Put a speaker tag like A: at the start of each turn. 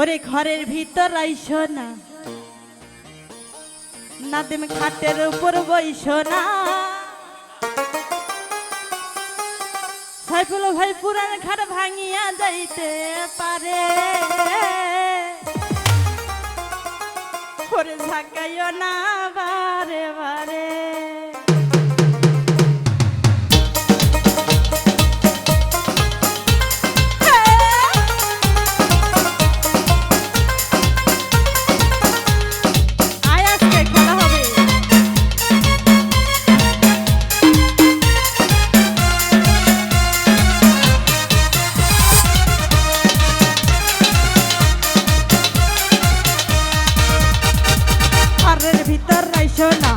A: ওরে ঘরের ভিতর আইসো না। না তুমি খাটের উপর বইসো না। সাইফুল ভাই পুরান খাট ভাঙিয়া যাইতে পারে। ওরে ঝাঁকাইও না বারে বারে। ঘরের